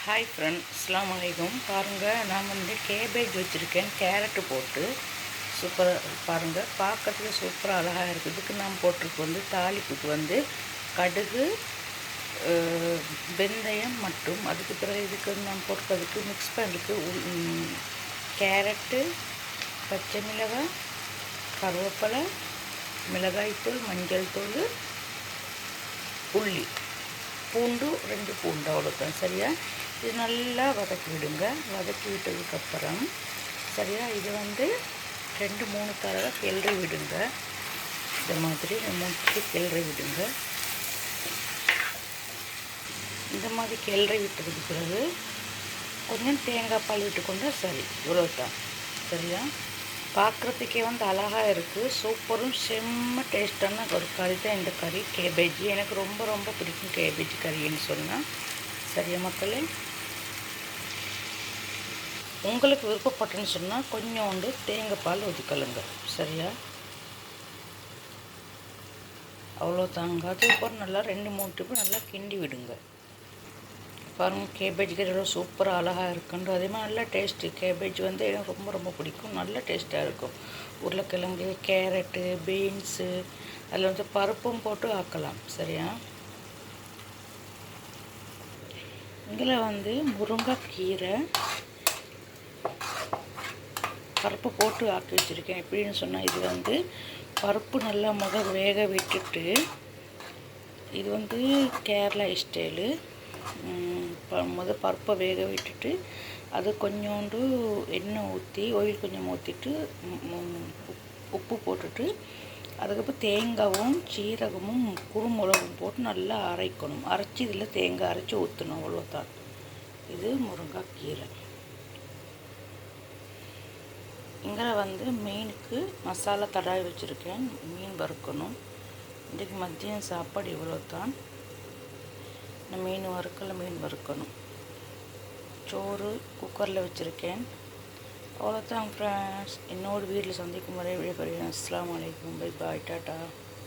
Hi friend அஸ்லாம் வலைக்கும் பாருங்கள் நான் வந்து கேபேஜ் வச்சுருக்கேன் கேரட்டு போட்டு. சூப்பராக பாருங்கள் பார்க்கறதுக்கு சூப்பராக அழகாக இருக்குது இதுக்கு நான் போட்டிருக்கு வந்து தாளிப்புக்கு வந்து கடுகு வெந்தயம் மற்றும் அதுக்கு பிறகு இதுக்கு நான் போட்டுக்கிறதுக்கு மிக்ஸ் பண்ணுறதுக்கு உள்- கேரட்டு பச்சை மிளகாய் கருவேப்பிலை மிளகாய்த்தூள் மஞ்சள் தூள் உள்ளி பூண்டு ரெண்டு பூண்டு அவ்வளோதான் சரியா? இது நல்லா வதக்கி விடுங்க. வதக்கி விட்டதுக்கப்புறம் சரியா? இது வந்து ரெண்டு மூணு தடவை கிளறி விடுங்க. இந்த மாதிரி மூச்சு கிளறி விடுங்க. இந்த மாதிரி கிளறி விட்டதுக்கு பிறகு கொஞ்சம் தேங்காய் பால் விட்டுக்கொண்டா சரி. இவ்வளோதான் சரியா? பார்க்குறதுக்கே வந்து அழகாக இருக்குது சூப்பரும் செம்ம டேஸ்டான ஒரு கறி தான் இந்த கறி. கேபேஜ். எனக்கு ரொம்ப ரொம்ப பிடிக்கும் கேபேஜ் கறின்னு சொன்னால் சரியா மக்களே? உங்களுக்கு விருப்பப்பட்டேன்னு சொன்னால் கொஞ்சோண்டு தேங்காய் பால் ஒதுக்கலுங்க சரியா? அவ்வளோ தாங்க அதுக்கப்புறம் நல்லா ரெண்டு மூணு டிப்பு நல்லா கிண்டி விடுங்க. பாருங்கள் கேபேஜ் கறி எவ்வளோ சூப்பராக அழகாக இருக்குன்ற அதே மாதிரி நல்ல டேஸ்ட்டு கேபேஜ் வந்து எனக்கு ரொம்ப ரொம்ப பிடிக்கும். நல்ல டேஸ்ட்டாக இருக்கும். உருளைக்கிழங்கு கேரட்டு பீன்ஸு அதில் வந்து பருப்பும் போட்டு ஆக்கலாம். சரியா? இதில் வந்து முருங்கைக்கீரை பருப்பு போட்டு ஆக்கி வச்சுருக்கேன். எப்படின்னு சொன்னால் இது வந்து பருப்பு நல்லா முத வேக விட்டுட்டு இது வந்து கேரளா ஸ்டைலு முத பருப்பை வேக விட்டுட்டு அது கொஞ்சோண்டு எண்ணெய் ஊற்றி ஆயில் கொஞ்சம் ஊற்றிட்டு உப்பு போட்டுட்டு அதுக்கப்புறம் தேங்காவும் சீரகமும் குறுமிளகும் போட்டு நல்லா அரைக்கணும். அரைச்சி இதில் தேங்காய் அரைச்சி ஊற்றணும் அவ்வளோதான் இது முருங்கைக் கீரை. இங்கே வந்து மீனுக்கு மசாலா தடாவி வச்சுருக்கேன். மீன் வறுக்கணும். இன்றைக்கு மதியம் சாப்பாடு இவ்வளோ தான் இந்த மீன் வறுக்கல மீன் வறுக்கணும். சோறு குக்கரில் வச்சுருக்கேன். அவ்வளோதான் ஃப்ரெண்ட்ஸ் என்னோட வீட்டில் சந்திக்கும் வரை விடைபெறுகிறேன். அஸ்லாம் அலைக்கும். Bye bye tata